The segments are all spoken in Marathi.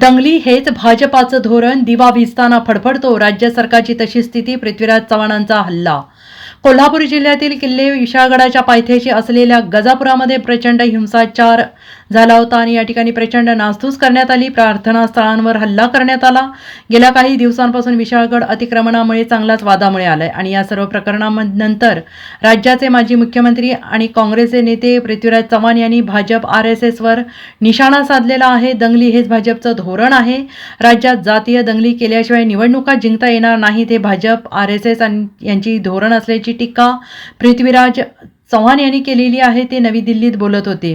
दंगली हेच भाजपाचं धोरण. दिवा भिजताना फडफडतो. राज्य सरकारची तशी स्थिती पृथ्वीराज चव्हाणांचा हल्ला. कोल्हापूर जिल्ह्यातील किल्ले विशाळगडाच्या पायथ्याशी असलेल्या गजापुरामध्ये प्रचंड हिंसाचार झाला होता आणि या ठिकाणी प्रचंड नासधूस करण्यात आली. प्रार्थना स्थळांवर हल्ला करण्यात आला. गेल्या काही दिवसांपासून विशाळगड अतिक्रमणामुळे चांगलाच वादामुळे आलाय. आणि या सर्व प्रकरणानंतर राज्याचे माजी मुख्यमंत्री आणि काँग्रेसचे नेते पृथ्वीराज चव्हाण यांनी भाजप आर एस एसवर निशाणा साधलेला आहे. दंगली हेच भाजपचं धोरण आहे. राज्यात जातीय दंगली केल्याशिवाय निवडणुका जिंकता येणार नाहीत हे भाजप आर एस एस यांची धोरण असल्याची टीका पृथ्वीराज चव्हाण यांनी केलेली आहे ते नवी दिल्लीत बोलत होते.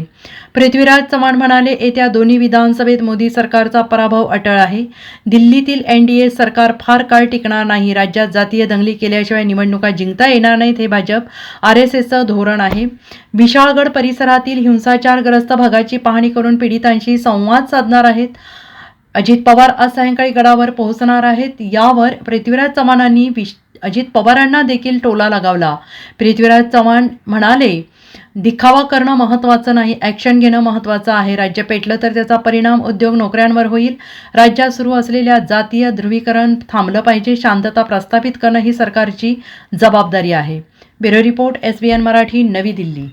पृथ्वीराज चव्हाण म्हणाले येत्या दोन्ही विधानसभेत मोदी सरकारचा पराभव अटळ आहे. दिल्लीतील एन डी ए सरकार फार काळ टिकणार नाही. राज्यात जातीय दंगली केल्याशिवाय निवडणुका जिंकता येणार नाहीत हे भाजप आर एस एसचं धोरण आहे. विशाळगड परिसरातील हिंसाचारग्रस्त भागाची पाहणी करून पीडितांशी संवाद साधणार आहेत. अजित पवार आज सायंकाळी गडावर पोहोचणार आहेत. यावर पृथ्वीराज चव्हाणांनी विश अजित पवारांना देखील टोला लगावला. पृथ्वीराज चव्हाण म्हणाले दिखावा करणं महत्त्वाचं नाही ॲक्शन घेणं महत्त्वाचं आहे. राज्य पेटलं तर त्याचा परिणाम उद्योग नोकऱ्यांवर होईल. राज्यात सुरू असलेल्या जातीय ध्रुवीकरण थांबलं पाहिजे. शांतता प्रस्थापित करणं ही सरकारची जबाबदारी आहे. Bureau report S B N Marathi नवी दिल्ली.